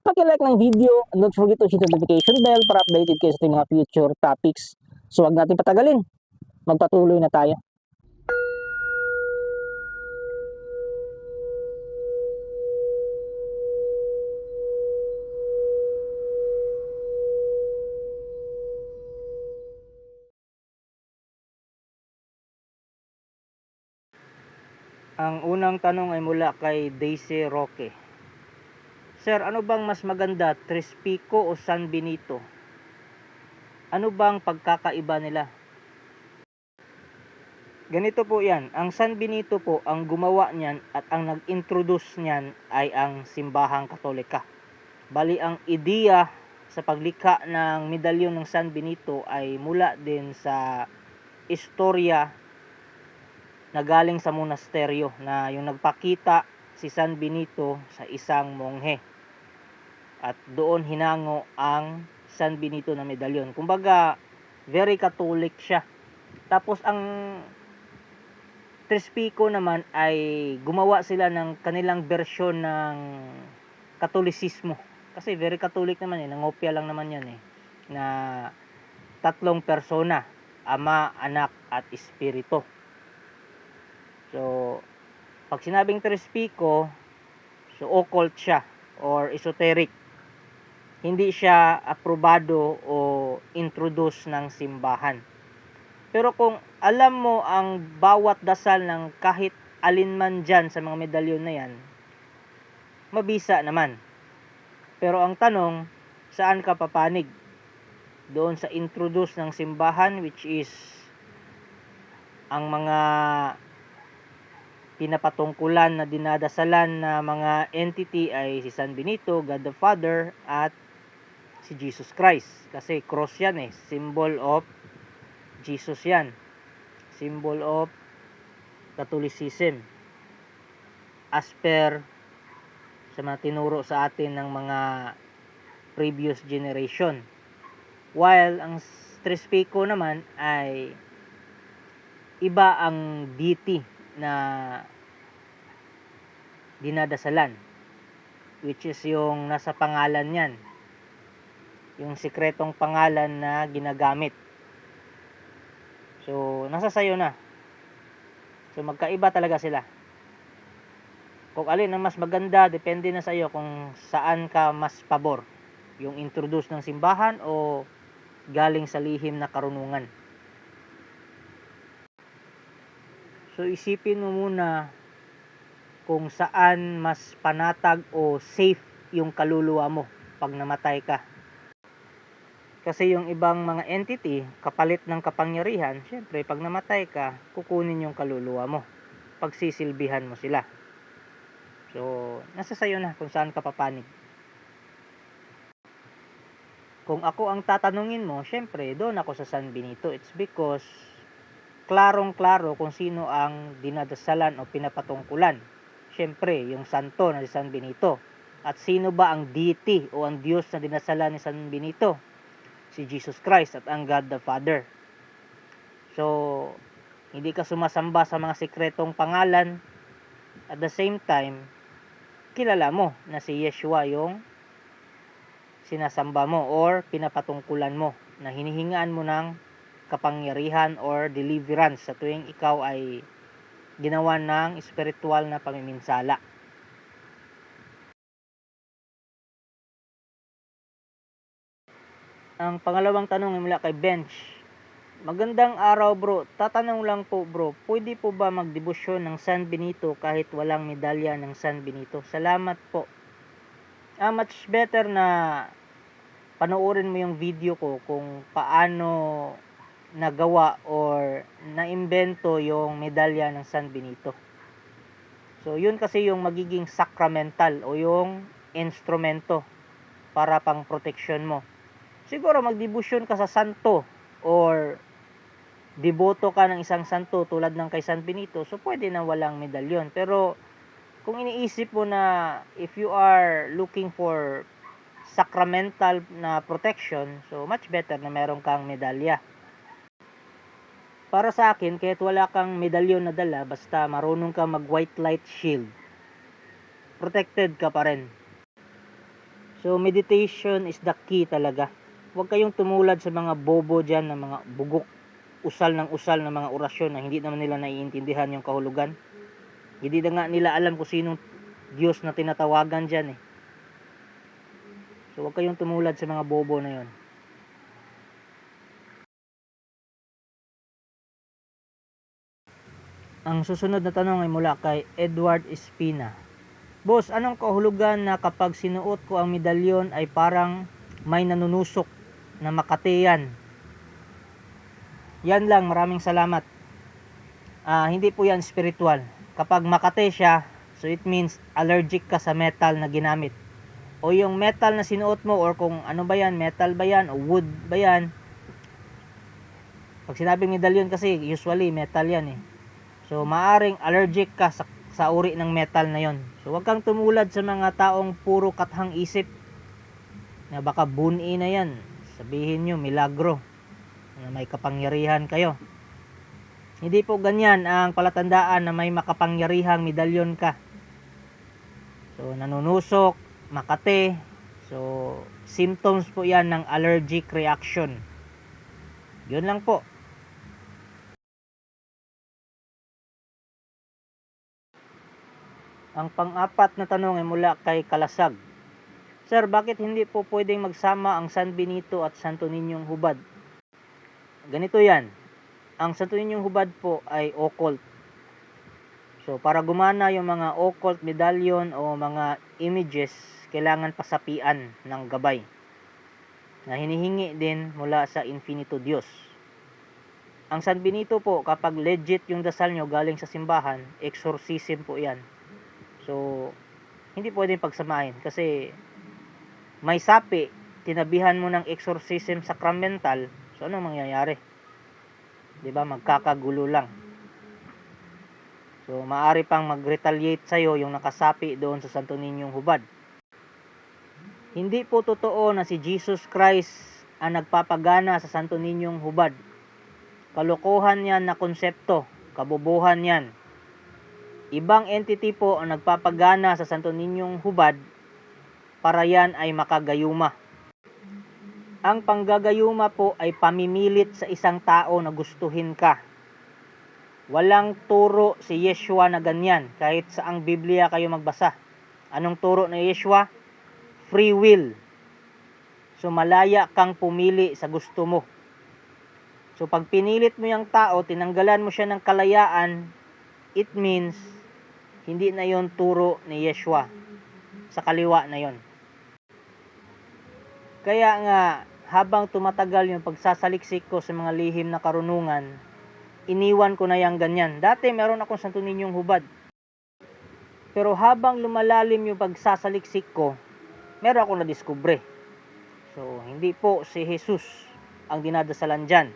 paki-like ng video don't forget to hit the notification bell para updated kayo sa mga future topics. So wag natin patagalin. Magpatuloy na tayo. Ang unang tanong ay mula kay Daisy Roque. Sir, ano bang mas maganda, Tres Pico o San Benito? Ano bang pagkakaiba nila? Ganito po yan, ang San Benito po ang gumawa niyan at ang nag-introduce niyan ay ang simbahang katolika. Bali ang ideya sa paglikha ng medalyon ng San Benito ay mula din sa istorya na galing sa monasteryo na yung nagpakita si San Benito sa isang monghe at doon hinango ang San Benito na medalyon. Kumbaga, very Catholic siya. Tapos ang Tres Pico naman ay gumawa sila ng kanilang bersyon ng Katolisismo. Kasi very Catholic naman eh, nangopya lang naman yan eh. Na tatlong persona, Ama, Anak, at Espiritu. So, pag sinabing Tres Pico, so occult siya or esoteric hindi siya aprobado o introduce ng simbahan. Pero kung alam mo ang bawat dasal ng kahit alin man dyan sa mga medalyon na yan, mabisa naman. Pero ang tanong, saan ka papanig? Doon sa introduce ng simbahan which is ang mga pinapatungkulan na dinadasalan na mga entity ay si San Benito, God the Father, at si Jesus Christ. Kasi cross yan eh. Symbol of Jesus yan. Symbol of Catholicism. As per sa mga tinuro sa atin ng mga previous generation. While ang Tres Pico naman ay iba ang deity na dinadasalan which is yung nasa pangalan niyan yung sikretong pangalan na ginagamit. So, nasa sayo na. So, magkaiba talaga sila. Kung alin ang mas maganda, depende na sa iyo kung saan ka mas pabor. Yung introduce ng simbahan o galing sa lihim na karunungan. So, isipin mo muna kung saan mas panatag o safe yung kaluluwa mo pag namatay ka kasi yung ibang mga entity, kapalit ng kapangyarihan, syempre pag namatay ka, kukunin yung kaluluwa mo. Pagsisilbihan mo sila. So, nasa sayo na kung saan ka papanig. Kung ako ang tatanungin mo, syempre doon ako sa San Benito. It's because klarong-klaro kung sino ang dinadasalan o pinapatungkulan. Syempre, yung santo na si San Benito. At sino ba ang deity o ang Diyos na dinasalan ni San Benito? Si Jesus Christ at ang God the Father. So, hindi ka sumasamba sa mga sikretong pangalan. At the same time, kilala mo na si Yeshua yung sinasamba mo or pinapatungkulan mo na hinihingaan mo ng kapangyarihan or deliverance sa tuwing ikaw ay ginawa ng spiritual na pamiminsala. Ang pangalawang tanong ay mula kay Bench. Magandang araw bro. Tatanong lang po bro, pwede po ba magdebosyon ng San Benito kahit walang medalya ng San Benito? Salamat po. Ah, much better na panoorin mo yung video ko kung paano nagawa or naimbento yung medalya ng San Benito. So, yun kasi yung magiging sacramental o yung instrumento para pang protection mo siguro magdebosyon ka sa santo or deboto ka ng isang santo tulad ng kay San Benito, so pwede na walang medalyon. Pero kung iniisip mo na if you are looking for sacramental na protection, so much better na meron kang medalya. Para sa akin, kahit wala kang medalyon na dala, basta marunong ka mag white light shield, protected ka pa rin. So meditation is the key talaga. Huwag kayong tumulad sa mga bobo dyan, ng mga bugok, usal ng usal ng mga orasyon na hindi naman nila naiintindihan yung kahulugan. Hindi na nga nila alam kung sinong Diyos na tinatawagan dyan eh. So huwag kayong tumulad sa mga bobo na yon. Ang susunod na tanong ay mula kay Edward Espina. Boss, anong kahulugan na kapag sinuot ko ang medalyon ay parang may nanunusok na makatiyan? Yan lang, maraming salamat. Ah, hindi po yan spiritual. Kapag makate siya, so it means allergic ka sa metal na ginamit. O yung metal na sinuot mo or kung ano ba yan, metal ba yan o wood ba yan. Pag sinabing medalyon kasi usually metal yan eh. So maaring allergic ka sa, sa uri ng metal na yon. So wag kang tumulad sa mga taong puro kathang isip na baka buni na yan. Sabihin nyo milagro na may kapangyarihan kayo. Hindi po ganyan ang palatandaan na may makapangyarihang medalyon ka. So nanunusok, makate. So symptoms po yan ng allergic reaction. Yun lang po. Ang pang-apat na tanong ay mula kay Kalasag. Sir, bakit hindi po pwedeng magsama ang San Benito at Santo Niñong Hubad? Ganito yan. Ang Santo Niñong Hubad po ay occult. So, para gumana yung mga occult medallion o mga images, kailangan pasapian ng gabay na hinihingi din mula sa Infinito Diyos. Ang San Benito po, kapag legit yung dasal nyo galing sa simbahan, exorcism po yan. So, hindi pwedeng pagsamahin kasi may sapi, tinabihan mo ng exorcism sacramental, so ano mangyayari? 'Di ba? Magkakagulo lang. So, maari pang mag-retaliate sa'yo yung nakasapi doon sa Santo Ninyong hubad. Hindi po totoo na si Jesus Christ ang nagpapagana sa Santo Ninyong hubad. Kalokohan yan na konsepto, kabubuhan yan. Ibang entity po ang nagpapagana sa Santo Ninyong hubad para yan ay makagayuma. Ang panggagayuma po ay pamimilit sa isang tao na gustuhin ka. Walang turo si Yeshua na ganyan kahit sa ang Biblia kayo magbasa. Anong turo ni Yeshua? Free will. So malaya kang pumili sa gusto mo. So pag pinilit mo yung tao, tinanggalan mo siya ng kalayaan, it means hindi na yon turo ni Yeshua. Sa kaliwa na yon. Kaya nga, habang tumatagal yung pagsasaliksik ko sa mga lihim na karunungan, iniwan ko na yung ganyan. Dati meron akong Santo Ninyong hubad. Pero habang lumalalim yung pagsasaliksik ko, meron akong nadiskubre. So, hindi po si Jesus ang dinadasalan dyan.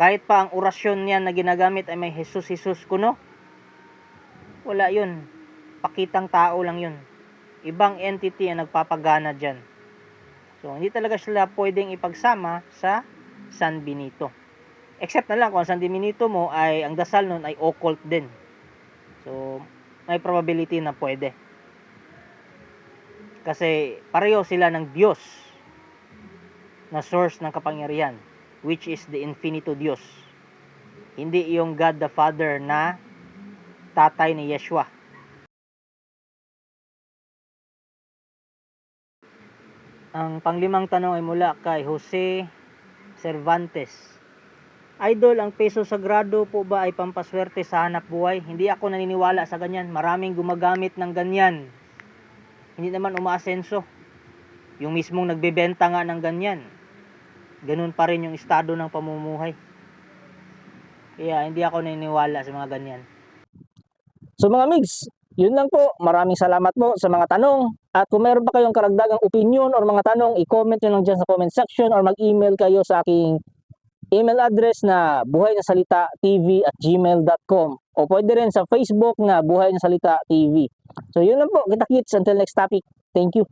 Kahit pa ang orasyon niya na ginagamit ay may Jesus, Jesus kuno, wala yun. Pakitang tao lang yun. Ibang entity ang nagpapagana dyan. So, hindi talaga sila pwedeng ipagsama sa San Benito. Except na lang kung San Benito mo ay ang dasal nun ay occult din. So, may probability na pwede. Kasi pareho sila ng Diyos na source ng kapangyarihan which is the infinito Diyos. Hindi yung God the Father na tatay ni Yeshua. Ang panglimang tanong ay mula kay Jose Cervantes. Idol, ang peso sagrado po ba ay pampaswerte sa hanap buhay? Hindi ako naniniwala sa ganyan. Maraming gumagamit ng ganyan. Hindi naman umaasenso. Yung mismong nagbebenta nga ng ganyan. Ganun pa rin yung estado ng pamumuhay. Kaya hindi ako naniniwala sa mga ganyan. So mga migs, yun lang po. Maraming salamat po sa mga tanong At kung meron pa kayong karagdagang opinion or mga tanong, i-comment nyo lang dyan sa comment section or mag-email kayo sa aking email address na buhay na salita tv at gmail.com o pwede rin sa Facebook na buhay na salita TV. So yun lang po, kita kits until next topic. Thank you.